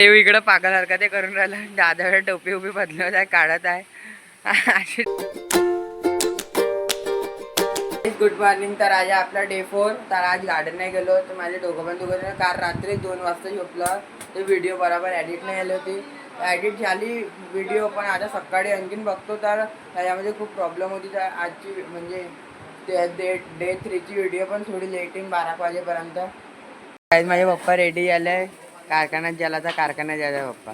ते इकडं पागासारखं ते करून राहिलं. दादा टोपी उभी बदलत आहे काढत आहे. अशी गुड मॉर्निंग तर आज आपला डे फोर तर आज गार्डन नाही गेलो तर माझे डोकं पण दुखत काल रात्री दोन वाजता झोपलं ते व्हिडिओ बरोबर ॲडिट नाही आली होती. ॲडिट झाली व्हिडिओ पण आता सकाळी आणखीन बघतो तर त्याच्यामध्ये खूप प्रॉब्लेम होती. तर आजची म्हणजे ते डे डे थ्रीची व्हिडिओ पण थोडी लेटिंग बारा वाजेपर्यंत. आज माझे पप्पा रेडी झाले कारखान्यात गेला तर कारखान्यात जायचा पप्पा.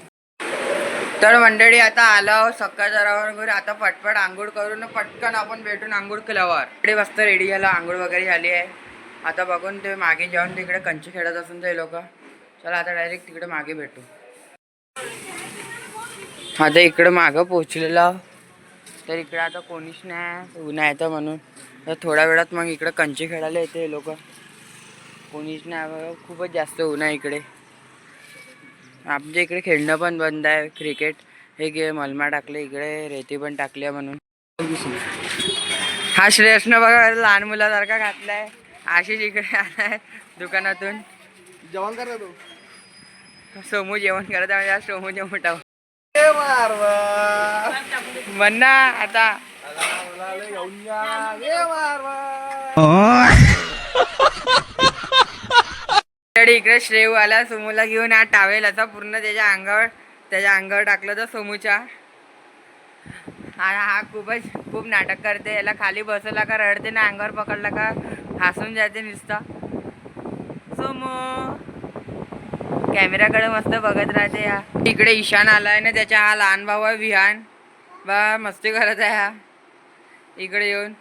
तर मंडळी आता आलो सकाळच्या रावर वगैरे आता पटपट आंघोळ करून पटकन आपण भेटून आंघोळ केल्यावर. इकडे मस्त रेडी झाला. आंघोळ वगैरे झाली आहे. आता बघून ते मागे जाऊन तिकडे कंची खेळत असून ते लोक. चला आता डायरेक्ट तिकडे मागे भेटू. आता इकडं मागं पोचलेला तर इकडे आता कोणीच नाही ऊन येतं म्हणून. तर थोड्या वेळात मग इकडे कंची खेळायला येते लोक. कोणीच नाही बघा, खूपच जास्त ऊन आहे इकडे. आमच्या इकडे खेळणं पण बंद आहे क्रिकेट हे गे मलमा टाकले इकडे रेती पण टाकली आहे म्हणून. हा श्रेयसनं बघा लहान मुलासारखा घातलाय. आशिष इकडे आलाय दुकानातून. जेवण कर तू. सोमू जेवण करत आहे म्हणजे आज सोमू जेवण मारवा. म्हण ना आता घेऊन इकडे श्रेव आला सोमूला घेऊन हा टावेल असा पूर्ण त्याच्या अंगावर त्याच्या अंगावर टाकलं तर सोमूच्या. हा हा खूपच खूप नाटक करते याला खाली बसवला का रडते ना अंगावर पकडला का हसून जाते नुसतं. सोमू! कॅमेराकडे मस्त बघत राहते या इकडे ईशान आलाय ना त्याच्या हा लहान भाऊ आहे विहान. बा मस्ती करत आहे हा. इकडे येऊन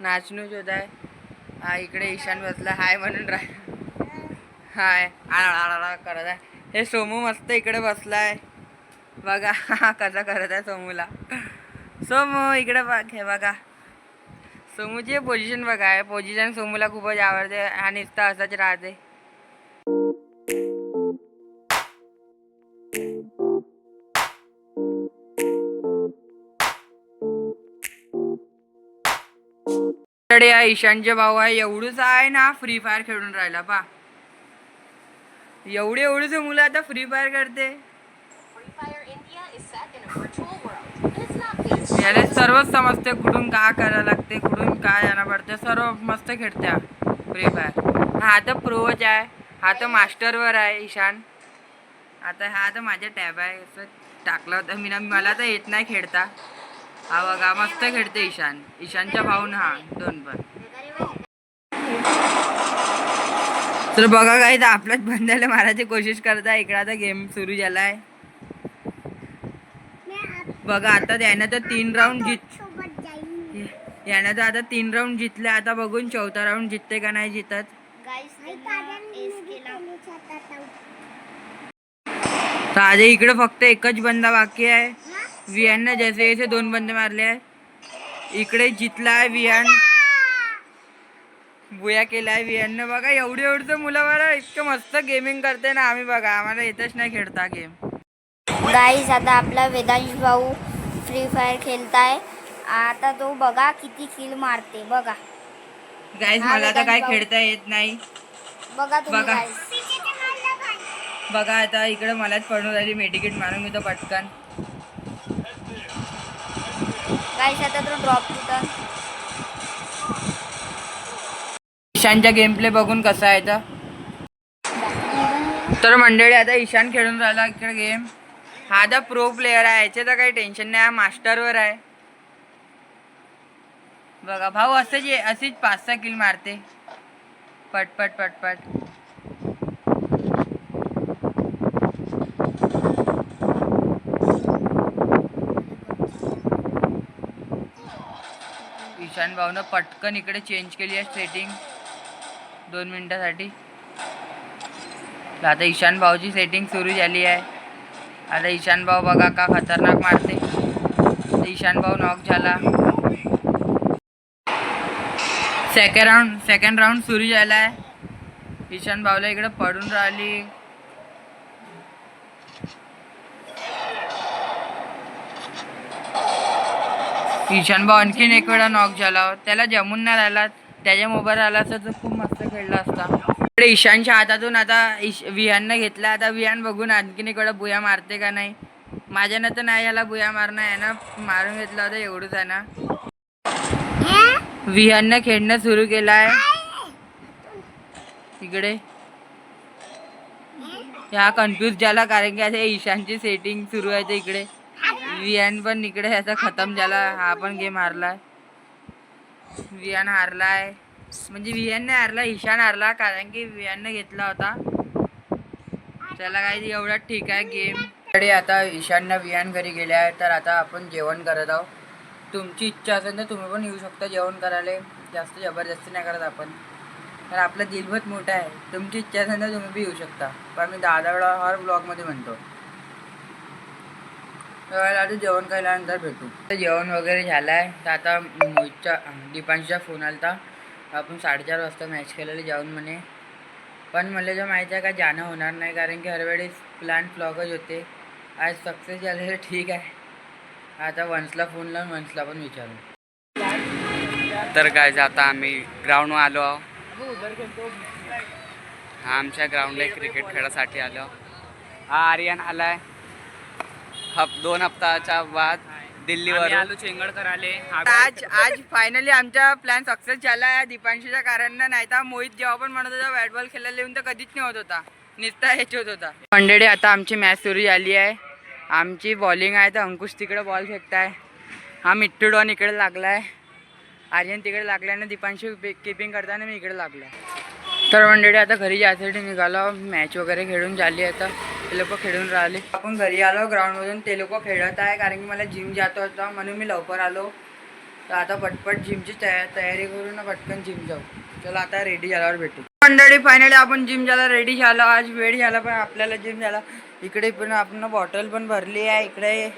नाचणूच होत आहे. हा इकडे ईशान बसला हाय म्हणून राह हाय आळा करत आहे. हे सोमू मस्त इकडे बसलाय. बघा कसा करत आहे सोमूला. सोमू इकडे बघ हे बघा. सोमूची पोझिशन बघा आहे पोझिशन सोमूला खूपच आवडते आणि नुसता असंच राहते. या ईशानचे भाऊ आहे एवढंच आहे ना फ्री फायर खेळून राहिला पा एवढे एवढेच मुलं आता फ्री फायर करते. याला सर्वच समजते कुठून का करायला लागते कुठून काय जाणं पडते सर्व मस्त खेळत्या फ्री फायर हा तर प्रोच आहे हा तर मास्टरवर आहे ईशान. आता हा तर माझ्या टॅब आहे असं टाकला होता. मी ना मला तर येत नाही खेळता. हा बघा मस्त खेळते ईशान. ईशानच्या भाऊन हा दोन पण. तर बघा काय तर आपल्याच बंदायला मारायची कोशिश करता इकडे आता गेम सुरू झालाय. बघा आता त्यानं तर तीन राऊंड जित यानं तर आता तीन राऊंड जितले आता बघून चौथा राऊंड जितते का नाही जितत. तर आज इकडे फक्त एकच बंदा बाकी आहे. विहाननं जैसे जैसे दोन बंद मारले आहे इकडे जितला आहे विहान. बुया केलाय विहाननं बघा एवढी एवढं मुलं बरं इतकं मस्त गेमिंग करते ना आम्ही बघा. आम्हाला येतच नाही खेळता गेम गाईज आता आपला वेदांश भाऊ फ्री फायर खेळताय. आता तो बघा किती किल मारते. बघा. गाईज हा, मला तर काय खेळता येत नाही. बघा तुम्ही बघा. बघा आता इकडे मलाच पडून राहिली मेडिकेट मारून मी तो पटकन. गाईज आता तो ड्रॉप होता ईशानचा गेम प्ले बघून कसा आहे तर? तर मंडळी आता ईशान खेळून राहिला इकडे गेम हा आता प्रो प्लेअर आहे. याचे तर काही टेन्शन नाही. हा मास्टरवर आहे. बघा भाऊ असंच असेच पाच सहा किल मारते. पटपट पटपट. ईशान भाऊनं पटकन इकडे चेंज केली आहे सेटिंग दोन मिनिटासाठी. आता ईशान भाऊची सेटिंग सुरू झाली आहे. आता ईशान भाऊ बघा का खतरनाक मारते. ईशान भाऊ नॉक झाला. सेकंड राऊंड सेकंड राऊंड सुरू झाला आहे. ईशान भाऊला इकडे पडून राहिली. ईशान भाऊ आणखीन एक वेळा नॉक झाला. त्याला जमून नाही राहिला त्याच्या मोबाईल आला असता तर खूप मस्त खेळला असता. इकडे ईशानच्या हातातून आता ईश विहाननं घेतला. आता विहान बघून आणखीन इकडं बुया मारते का नाही? माझ्यानं तर नाही याला बुया मारणं आहे ना मारून घेतला होता एवढंच आहे ना? विहाननं खेळणं सुरू केलं आहे इकडे. ह्या कन्फ्यूज झाला कारण की आता ईशानची सेटिंग सुरू आहे ते इकडे. विहान पण इकडे ह्याचा खतम झाला हा पण गेम हारला वियान हारलाय. म्हणजे विहानने हारला ईशान हारला कारण की विहानने घेतला होता. त्याला काही एवढा ठीक आहे गेमकडे आता ईशाननं विहान घरी गेले आहे तर आता आपण जेवण करत आहोत. तुमची इच्छा असेल तर तुम्ही पण येऊ शकता जेवण करायला. जास्त जबरदस्ती नाही करत आपण. तर आपलं दिलभत मोठं आहे. तुमची इच्छा असेल तर तुम्ही बी येऊ शकता. पण मी दादा वेळा हर ब्लॉगमध्ये म्हणतो. त्यावेळेला आता जेवण केल्यानंतर भेटू. जेवण वगैरे झालं आहे तर आता मोहितच्या दीपांशचा फोन आला होता आपण साडेचार वाजता मॅच खेळायला जाऊन म्हणे. पण मला जे माहिती आहे का जाणं होणार नाही कारण की हरवेळेस प्लॅन फ्लॉगच होते. आज सक्सेस झाले तर ठीक आहे. आता वन्सला फोन लावून वन्सला पण विचारू. तर काय आता आम्ही ग्राउंडवर आलो आहो. हा आमच्या ग्राउंडला क्रिकेट खेळासाठी आलो हा आर्यन आला आहे हप दोन हप्ताच्या बाद दिल्लीवर आलो चेंगडकर आले. आज आज फायनली आमचा प्लॅन सक्सेस झाला आहे दीपांशीच्या कारण नाही तर मोहित जेव्हा पण म्हणत होता बॅट बॉल खेळायला येऊन तर कधीच नाही होत होता. निस्ता हेच होत होता. मंडेडे आता आमची मॅच सुरू झाली आहे. आमची बॉलिंग आहे तर अंकुश तिकडे बॉल फेकताय. हा मिट्टू डॉन इकडे लागलाय. आर्यन तिकडे लागल्याने दीपांशी किपिंग करताना मी इकडे लागलाय. तर मंडळी आता घरी जायसाठी निघालो. मॅच वगैरे खेळून झाली आता. ते लोक खेळून राहिले. आपण घरी आलो ग्राउंडमधून ते लोक खेळत आहे कारण की मला जिम जात होता म्हणून मी लवकर आलो. तर आता पटपट जिमची तया तयारी करून ना पटकन जिम जाऊ. चला आता रेडी झाल्यावर भेटू. मंडळी फायनली आपण जिम झाला रेडी झालो. आज वेळ झाला पण आपल्याला जिम झाला इकडे पण आपण बॉटल पण भरली आहे इकडे.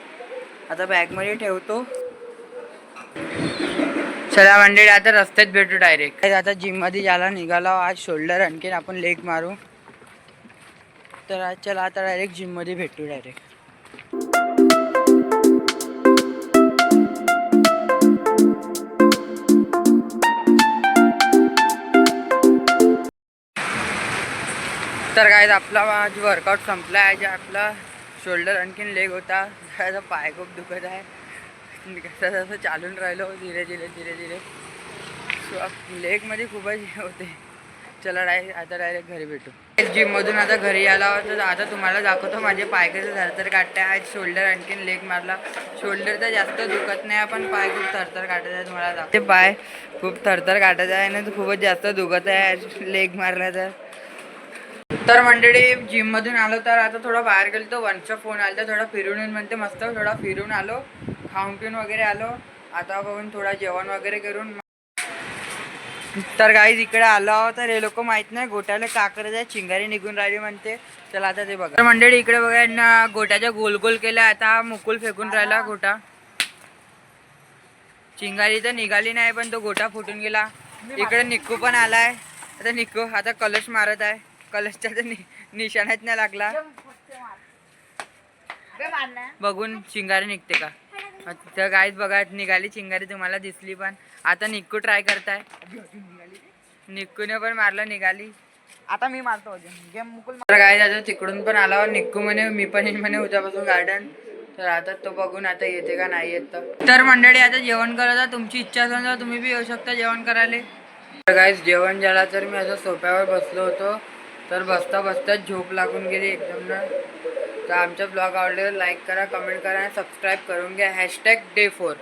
आता बॅगमध्ये ठेवतो. चला मंडळी आता रस्त्यात भेटू डायरेक्ट आता जिममध्ये जायला निघालो. आज शोल्डर आणखीन आपण लेग मारू. तर आज चला आता डायरेक्ट जिममध्ये भेटू डायरेक्ट तर काय आपला आज वर्कआउट संपला आहे जे आपला शोल्डर आणखीन लेग होता. त्याचा पाय खूप दुखत आहे. कसं तसं चालून राहिलो. धीरे धीरे धीरे धीरे. सो लेगमध्ये खूपच हे होते. चला डायरेक्ट आता डायरेक्ट घरी भेटू. जिममधून आता घरी आला तर आता तुम्हाला दाखवतो माझे पाय कसे थरथर काटते. आज शोल्डर आणखीन लेग मारला. शोल्डर तर जास्त दुखत नाही पण पाय खूप थरथर काटत आहे तुम्हाला दाखवते. पाय खूप थरथर काटत आहे आणि खूपच जास्त दुखत आहे लेग मारला तर. तर मंडळी जिममधून आलो तर आता थोडं बाहेर गेलो तो वनचा फोन आला तर थोडा फिरून येऊन म्हणते मस्त थोडा फिरून आलो. खाऊन पिऊन वगैरे आलो. आता बघून थोडा जेवण वगैरे करून तर गाईज इकडे आलो तर हे लोक माहीत नाही गोट्याला काकरच आहे चिंगारी निघून राहिली म्हणते. चला आता ते बघा. मंडळी इकडे बघा यांना गोट्याच्या गोल गोल केल्या. आता मुकुल फेकून राहिला गोटा. चिंगारी तर निघाली नाही पण तो गोटा फुटून गेला. इकडे निक्कू पण आलाय. आता निक्कू आता कलश मारत आहे. कलशच्या तर निशाणाच नाही लागला. बघून चिंगारी निघते का? तर गाईत बघा निघाली चिंगारी तुम्हाला दिसली पण. आता निक्कू ट्राय करताय. निक्कूने पण मारलं निघाली. आता मी मारतो गेम मुकुल तर काय आता तिकडून पण आला. निक्कू म्हणे मी पण येईन म्हणे उद्यापासून गार्डन तर आता तो बघून आता येते का नाही येत तर. मंडळी आता जेवण करत तुमची इच्छा असेल तर तुम्ही बी येऊ शकता जेवण करायला. तर जेवण झाला तर मी असं सोफ्यावर बसलो होतो. तर बसता बसता झोप लागून गेली एकदम ना. तर आमचा ब्लॉग आवडले लाईक करा कमेंट करा आणि सबस्क्राईब करून घ्या. Hashtag day four